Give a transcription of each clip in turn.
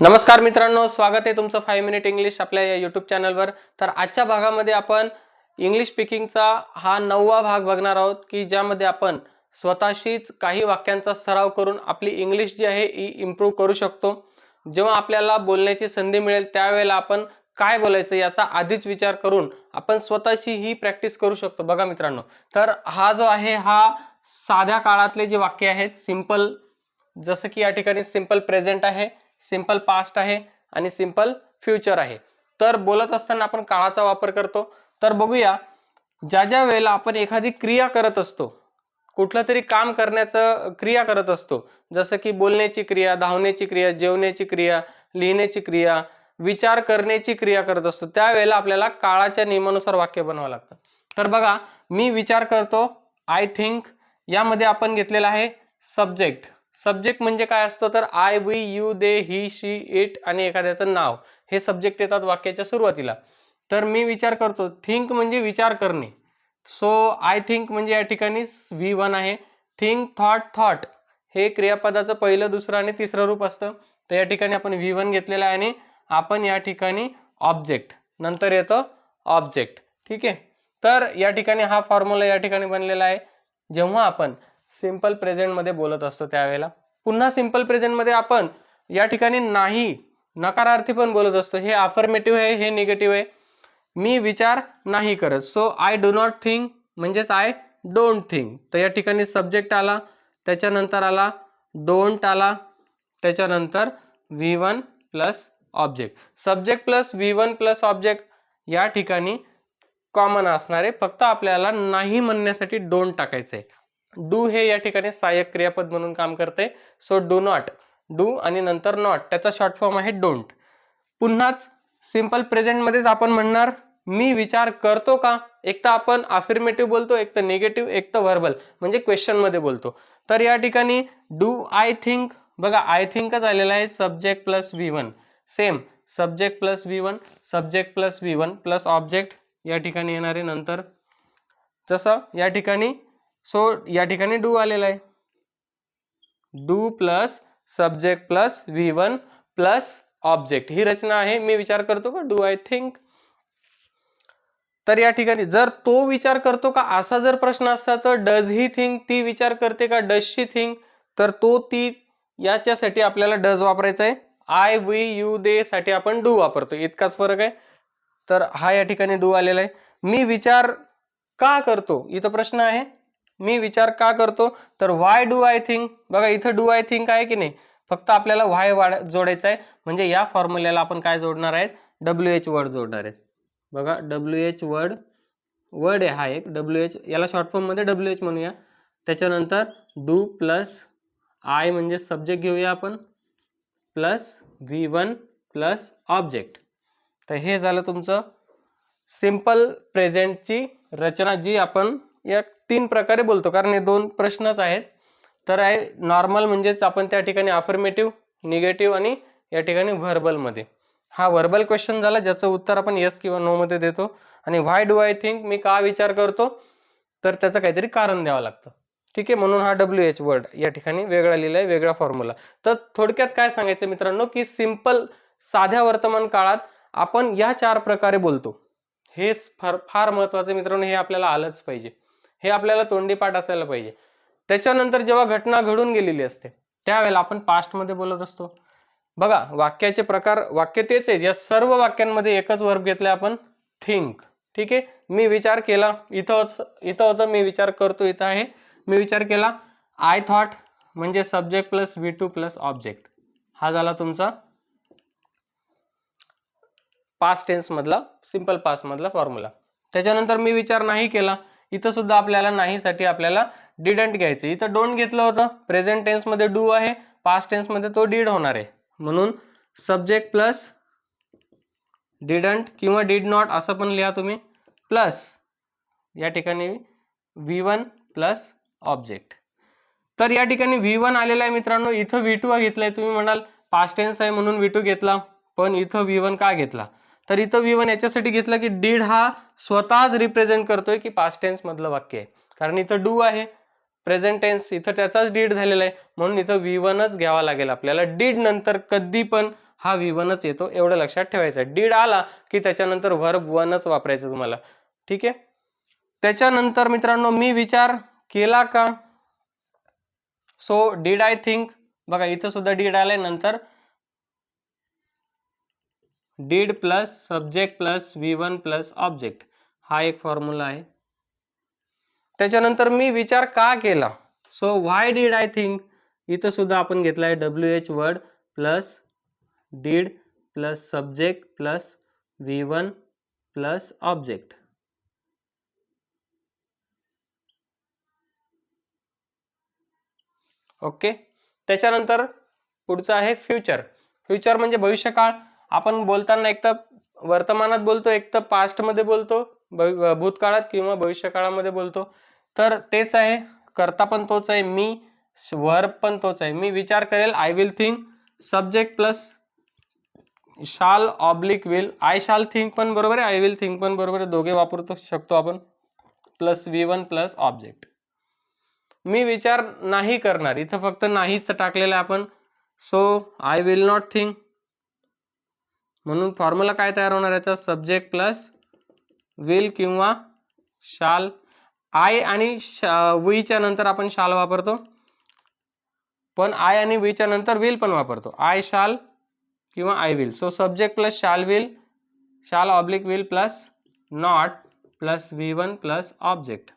नमस्कार मित्रांनो स्वागत आहे तुमचं फाईव्ह मिनिट इंग्लिश आपल्या या यूट्यूब चॅनलवर तर आजच्या भागामध्ये आपण इंग्लिश स्पीकिंगचा हा नववा भाग बघणार आहोत की ज्यामध्ये आपण स्वतःशीच काही वाक्यांचा सराव करून आपली इंग्लिश जी आहे ही इम्प्रूव्ह करू शकतो. जेव्हा आपल्याला बोलण्याची संधी मिळेल त्यावेळेला आपण काय बोलायचं याचा आधीच विचार करून आपण स्वतःशी ही प्रॅक्टिस करू शकतो. बघा मित्रांनो तर हा जो आहे हा साध्या काळातले जे वाक्य आहेत सिंपल जसं की या ठिकाणी सिंपल प्रेझेंट आहे. सिंपल पास्ट आहे आणि सिंपल फ्युचर आहे. तर बोलत असताना आपण काळाचा वापर करतो. तर बघूया ज्या ज्या वेळेला आपण एखादी क्रिया करत असतो कुठलं तरी काम करण्याचं क्रिया करत असतो जसं की बोलण्याची क्रिया धावण्याची क्रिया जेवण्याची क्रिया लिहिण्याची क्रिया विचार करण्याची क्रिया करत असतो त्यावेळेला आपल्याला काळाच्या नियमानुसार वाक्य बनवावं लागतं. तर बघा मी विचार करतो आय थिंक यामध्ये आपण घेतलेला आहे सब्जेक्ट सब्जेक्ट म्हणजे काय असतं तर I we you they he she it आणि एखाद्याचं नाव. हे सब्जेक्ट येतात वाक्याच्या सुरुवातीला. तर मी विचार करतो थिंक म्हणजे विचार करणे. सो आय थिंक म्हणजे या ठिकाणी व्ही वन आहे. थिंक थॉट थॉट हे क्रियापदाचं पहिलं दुसरं आणि तिसरं रूप असतं. तर या ठिकाणी आपण व्ही वन घेतलेलं आहे आणि आपण या ठिकाणी ऑब्जेक्ट नंतर येतं ऑब्जेक्ट ठीक आहे? तर या ठिकाणी हा फॉर्म्युला या ठिकाणी बनलेला आहे. जेव्हा आपण सिंपल प्रेझेंटमध्ये बोलत असतो त्यावेळेला. पुन्हा सिंपल प्रेझेंटमध्ये आपण या ठिकाणी नाही नकारार्थी पण बोलत असतो. हे अफर्मेटिव्ह आहे हे निगेटिव्ह आहे. मी विचार नाही करत. So I do not think म्हणजेच आय डोंट थिंक तर या ठिकाणी सब्जेक्ट आला त्याच्यानंतर आला डोंट आला त्याच्यानंतर V one plus object subject plus V one plus object या ठिकाणी कॉमन असणारे फक्त आपल्याला नाही म्हणण्यासाठी डोंट टाकायचं आहे डू हे या ठिकाणी सहाय्यक क्रियापद म्हणून काम करते. सो डू नॉट डू आणि नंतर नॉट त्याचा शॉर्ट फॉर्म आहे डोंट पुन्हाच सिंपल प्रेझेंटमध्येच आपण म्हणणार मी विचार करतो का? एक तर आपण अफिर्मेटिव्ह बोलतो एक तर निगेटिव्ह एक तर व्हर्बल म्हणजे क्वेश्चनमध्ये बोलतो. तर या ठिकाणी डू आय थिंक बघा आय थिंकच आलेला आहे subject plus V one same subject plus V one subject plus V one plus object या ठिकाणी येणारे नंतर. जसं या ठिकाणी सो या ठिकाणी डू आलेला आहे. Do plus subject plus V one plus object ही रचना आहे. मी विचार करतो का? Do I think. तर या ठिकाणी जर तो विचार करतो का? असा जर प्रश्न असता तर डज ही थिंक ती विचार करते का? Does she think. तर तो ती याच्यासाठी आपल्याला डज वापरायचा आहे. आय वी यू दे साठी आपण डू वापरतो. इतकाच फरक आहे. तर हा या ठिकाणी डू आलेला आहे. मी विचार का करतो? इथं प्रश्न आहे. मी विचार का करतो? तर वाय डू आय थिंक बघा इथं डू आय थिंक आहे की नाही? फक्त आपल्याला व्हाय वाढ जोडायचं आहे. म्हणजे या फॉर्म्युल्याला आपण काय जोडणार आहेत? डब्ल्यू एच वर्ड जोडणार आहेत. बघा डब्ल्यू एच वर्ड वर्ड आहे हा एक. डब्ल्यू एच याला शॉर्ट फॉर्ममध्ये डब्ल्यू एच म्हणूया. त्याच्यानंतर डू प्लस आय म्हणजे सब्जेक्ट घेऊया आपण. Plus V one plus object तर हे झालं तुमचं सिंपल प्रेझेंटची रचना जी आपण या तीन प्रकारे बोलतो कारण हे दोन प्रश्नच आहेत. तर आहे नॉर्मल म्हणजेच आपण त्या ठिकाणी अफर्मेटिव्ह निगेटिव्ह आणि या ठिकाणी व्हर्बलमध्ये हा व्हर्बल क्वेश्चन झाला ज्याचं उत्तर आपण येस किंवा नोमध्ये देतो. आणि व्हाय डू आय थिंक मी का विचार करतो तर त्याचं काहीतरी कारण द्यावं लागतं. ठीक आहे म्हणून हा डब्ल्यू एच वर्ड या ठिकाणी वेगळा लिहिला आहे वेगळा फॉर्म्युला तर थोडक्यात काय सांगायचं मित्रांनो की सिंपल साध्या वर्तमान काळात आपण या चार प्रकारे बोलतो. हे फार फार महत्वाचं मित्रांनो हे आपल्याला आलंच पाहिजे. हे आपल्याला तोंडी पाठ असायला पाहिजे. त्याच्यानंतर जेव्हा घटना घडून गेलेली असते त्यावेळेला आपण पास्टमध्ये बोलत असतो. बघा वाक्याचे प्रकार वाक्य तेच आहेत. या सर्व वाक्यांमध्ये एकच वर्ब घेतला आपण थिंक ठीक आहे? मी विचार केला इथं होतं इथं होतं मी विचार करतो इथं आहे. मी विचार केला आय थॉट म्हणजे subject plus V two plus object हा झाला तुमचा पास्ट टेन्स मधला सिंपल पास्ट मधला फॉर्म्युला त्याच्यानंतर मी विचार नाही केला इथं सुद्धा आपल्याला नाहीसाठी आपल्याला डिडंट घ्यायचं. इथं डोंट घेतलं होतं. प्रेझेंट टेन्समध्ये डू आहे. पास्ट टेन्समध्ये तो डीड होणार आहे. म्हणून सब्जेक्ट प्लस डिडंट किंवा डीड नॉट असं पण लिहा तुम्ही. प्लस या ठिकाणी व्ही वन प्लस ऑब्जेक्ट तर या ठिकाणी व्ही वन आलेला आहे मित्रांनो. इथं व्ही टू घेतलाय. तुम्ही म्हणाल पास्ट टेन्स आहे म्हणून व्ही टू घेतला. पण इथं व्ही वन का घेतला? तर इथं व्ही वन याच्यासाठी घेतला की डीड हा स्वतःच रिप्रेझेंट करतोय की पास्ट टेन्स मधलं वाक्य आहे. कारण इथं डू आहे प्रेझेंट टेन्स इथं त्याचाच डीड झालेला आहे. म्हणून इथं व्ही वनच घ्यावा लागेल आपल्याला. डीड नंतर कधी पण हा व्ही वनच येतो एवढं लक्षात ठेवायचं डीड आला की त्याच्यानंतर व्हर्ब वनच वापरायचं तुम्हाला. ठीक आहे? त्याच्यानंतर मित्रांनो मी विचार केला का? सो डीड आय थिंक बघा इथं सुद्धा डीड आलाय. नंतर did plus subject plus V one plus object हा एक फॉर्म्युला आहे. त्याच्यानंतर मी विचार का केला? So why did I think इथं सुद्धा आपण घेतला आहे W H word plus did plus subject plus V one plus object okay त्याच्यानंतर पुढचं आहे फ्युचर फ्युचर म्हणजे भविष्यकाळ. आपण बोलताना एक तर वर्तमानात बोलतो एक तर पास्टमध्ये बोलतो भूतकाळात किंवा भविष्यकाळामध्ये बोलतो. तर तेच आहे करता पण तोच आहे मी वर्ब पण तोच आहे. मी विचार करेल I will think subject plus shall oblique will I shall think पण बरोबर आहे आय विल थिंक पण बरोबर आहे. दोघे वापरू शकतो आपण. Plus V one plus object मी विचार नाही करणार. इथं फक्त नाहीच टाकलेलं आहे आपण. So I will not think म्हणून फॉर्म्युला काय तयार होणार याचा सब्जेक्ट प्लस विल किंवा शाल आय आणि वीच्या नंतर आपण शाल वापरतो. पण आय आणि वीच्या नंतर विल पण वापरतो. आय शाल किंवा I will so subject plus shall will shall oblique will plus not plus V one plus object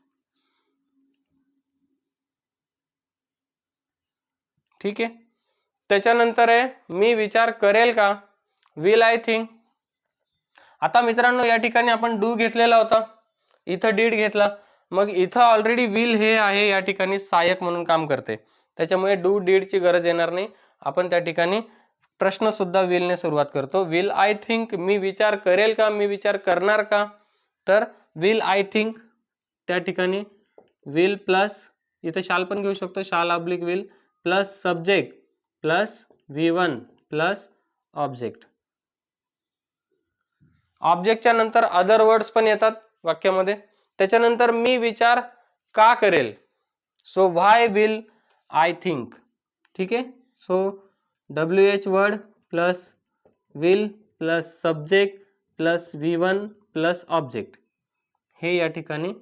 ठीक आहे? त्याच्यानंतर आहे मी विचार करेल का? विल आय थिंक आता मित्रांनो या ठिकाणी आपण डू घेतलेला होता. इथं डीड घेतला. मग इथं ऑलरेडी विल हे आहे या ठिकाणी सहाय्यक म्हणून काम करते. त्याच्यामुळे डू डीडची गरज येणार नाही. आपण त्या ठिकाणी प्रश्न सुद्धा विलने सुरुवात करतो. विल आय थिंक मी विचार करेल का? मी विचार करणार का? तर विल आय थिंक त्या ठिकाणी विल प्लस इथं शाल पण घेऊ शकतो. Shall oblique will plus subject plus V one plus object ऑब्जेक्टच्या नंतर अदर वर्ड्स पण येतात वाक्यामध्ये. त्याच्यानंतर मी विचार का करेल? So why will I think ठीक आहे? So W H word plus will plus subject plus V one plus object हे या ठिकाणी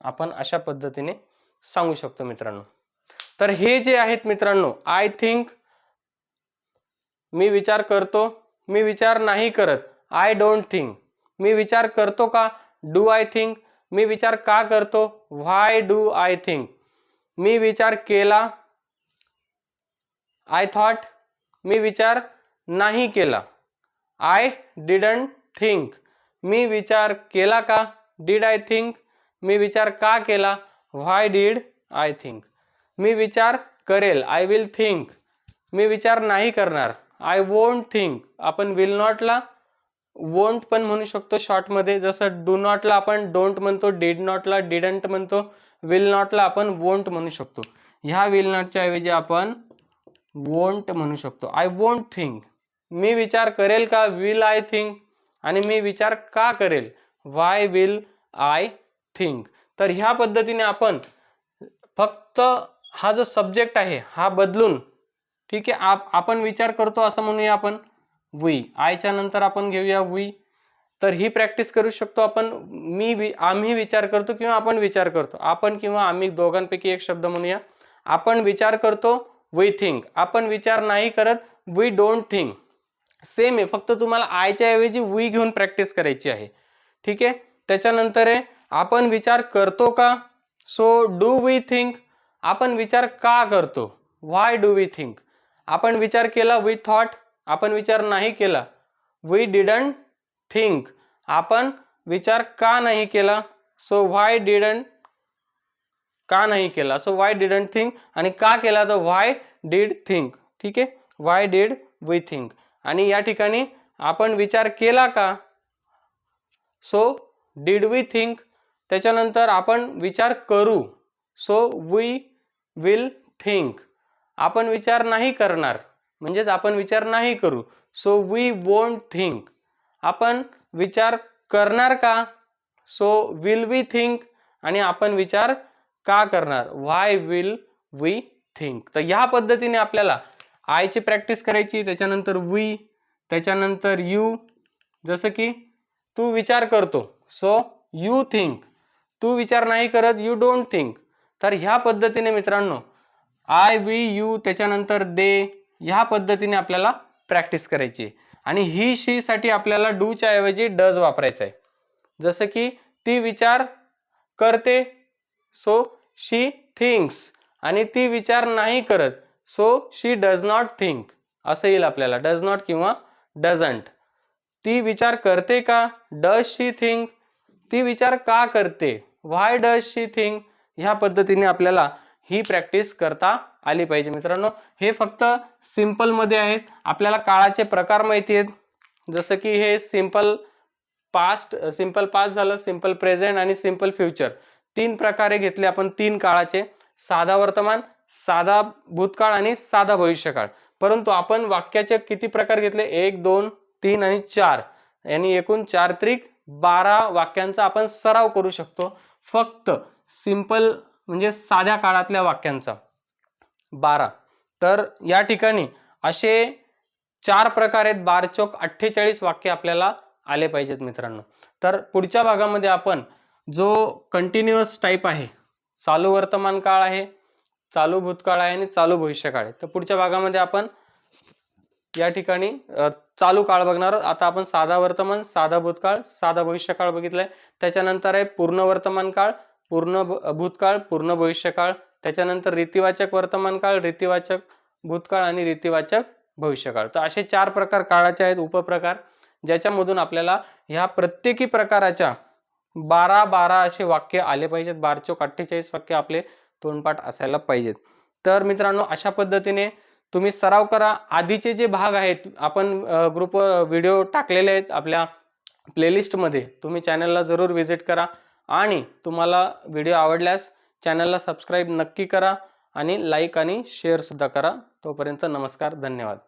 आपण अशा पद्धतीने सांगू शकतो मित्रांनो. तर हे जे आहेत मित्रांनो आय थिंक मी विचार करतो मी विचार नाही करत. आय डोंट थिंक मी विचार करतो का? डू आय थिंक मी विचार का करतो? व्हाय डू आय थिंक मी विचार केला. आय थॉट मी विचार नाही केला. आय डिडंट थिंक मी विचार केला का? डीड आय थिंक मी विचार का केला? व्हाय डीड आय थिंक मी विचार करेल. आय विल थिंक मी विचार नाही करणार. आय वोंट थिंक आपण विल नॉटला वोंट पण म्हणू शकतो शॉर्टमध्ये जसं डू नॉटला आपण डोंट म्हणतो डीड नॉटला डिडंट म्हणतो विल नॉटला आपण वोंट म्हणू शकतो. ह्या विल नॉटच्या ऐवजी आपण वोंट म्हणू शकतो. आय वोंट थिंक मी विचार करेल का? विल आय थिंक आणि मी विचार का करेल? वाय विल आय थिंक तर ह्या पद्धतीने आपण फक्त हा जो सब्जेक्ट आहे हा बदलून ठीक आहे आप आपण विचार करतो असं म्हणूया आपण. वी आयच्या नंतर आपण घेऊया वी तर ही प्रॅक्टिस करू शकतो आपण. मी वि आम्ही विचार करतो किंवा आपण विचार करतो. आपण किंवा आम्ही दोघांपैकी एक शब्द म्हणूया. आपण विचार करतो वी थिंक. आपण विचार नाही करत वी डोंट थिंक. सेम आहे. फक्त तुम्हाला आयच्या ऐवजी वी घेऊन प्रॅक्टिस करायची आहे. ठीक आहे? त्याच्यानंतर आहे आपण विचार करतो का? सो डू वी थिंक आपण विचार का करतो? व्हाय डू वी थिंक आपण विचार केला वी थॉट आपण विचार नाही केला. वी डिडंट थिंक आपण विचार का नाही केला? सो व्हाय डिडंट का नाही केला? सो व्हाय डिडंट थिंक आणि का केला? तर व्हाय डीड थिंक ठीक आहे? व्हाय डीड वी थिंक आणि या ठिकाणी आपण विचार केला का? सो डीड वी थिंक त्याच्यानंतर आपण विचार करू. सो वी विल थिंक आपण विचार नाही करणार. म्हणजेच आपण विचार नाही करू. सो वी वोंट थिंक आपण विचार करणार का? सो विल वी थिंक आणि आपण विचार का करणार? व्हाय विल वी थिंक तर ह्या पद्धतीने आपल्याला आयची प्रॅक्टिस करायची त्याच्यानंतर वी त्याच्यानंतर यू जसं की तू विचार करतो. सो यू थिंक तू विचार नाही करत यू डोंट थिंक तर ह्या पद्धतीने मित्रांनो आय वी यू त्याच्यानंतर दे ह्या पद्धतीने आपल्याला प्रॅक्टिस करायची आणि ही शीसाठी आपल्याला डूच्या ऐवजी डज वापरायचं आहे. जसं की ती विचार करते सो शी थिंक्स आणि ती विचार नाही करत so she does not think असं येईल आपल्याला डज नॉट किंवा डझंट ती विचार करते का? डज शी थिंक ती विचार का करते? व्हाय डज शी थिंक ह्या पद्धतीने आपल्याला ही प्रॅक्टिस करता आली पाहिजे. मित्रांनो हे फक्त सिम्पलमध्ये आहेत. आपल्याला काळाचे प्रकार माहिती आहेत. जसं की हे सिंपल पास्ट सिंपल पास्ट झालं सिंपल प्रेझेंट आणि सिंपल फ्युचर तीन प्रकारे घेतले आपण तीन काळाचे. साधा वर्तमान साधा भूतकाळ आणि साधा भविष्यकाळ. परंतु आपण वाक्याचे किती प्रकार घेतले? एक दोन तीन आणि चार. यांनी एकूण चार त्रिक बारा वाक्यांचा आपण सराव करू शकतो. फक्त सिंपल म्हणजे साध्या काळातल्या वाक्यांचा. बारा. तर या ठिकाणी असे चार प्रकार आहेत. बारचोक अठ्ठेचाळीस वाक्य आपल्याला आले पाहिजेत मित्रांनो. तर पुढच्या भागामध्ये आपण जो कंटिन्युअस टाईप आहे चालू वर्तमान काळ आहे चालू भूतकाळ आहे आणि चालू भविष्यकाळ आहे. तर पुढच्या भागामध्ये आपण या ठिकाणी चालू काळ बघणार आहोत. आता आपण साधा वर्तमान साधा भूतकाळ साधा भविष्यकाळ बघितलाय. त्याच्यानंतर आहे पूर्ण वर्तमान काळ पूर्ण भूतकाळ पूर्ण भविष्यकाळ त्याच्यानंतर रीतिवाचक वर्तमान काळ रीतिवाचक भूतकाळ आणि रीतिवाचक भविष्यकाळ. तर असे चार प्रकार काळाचे आहेत उपप्रकार ज्याच्यामधून आपल्याला ह्या प्रत्येकी प्रकाराच्या बारा बारा असे वाक्य आले पाहिजेत. बारचोक अठ्ठेचाळीस वाक्य आपले तोंडपाठ असायला पाहिजेत. तर मित्रांनो अशा पद्धतीने तुम्ही सराव करा. आधीचे जे भाग आहेत आपण ग्रुपवर व्हिडिओ टाकलेले आहेत आपल्या प्लेलिस्टमध्ये तुम्ही चॅनलला जरूर व्हिजिट करा. आणि तुम्हाला व्हिडिओ आवडल्यास चॅनलला सबस्क्राईब नक्की करा आणि लाईक आणि शेअरसुद्धा करा. तोपर्यंत नमस्कार धन्यवाद.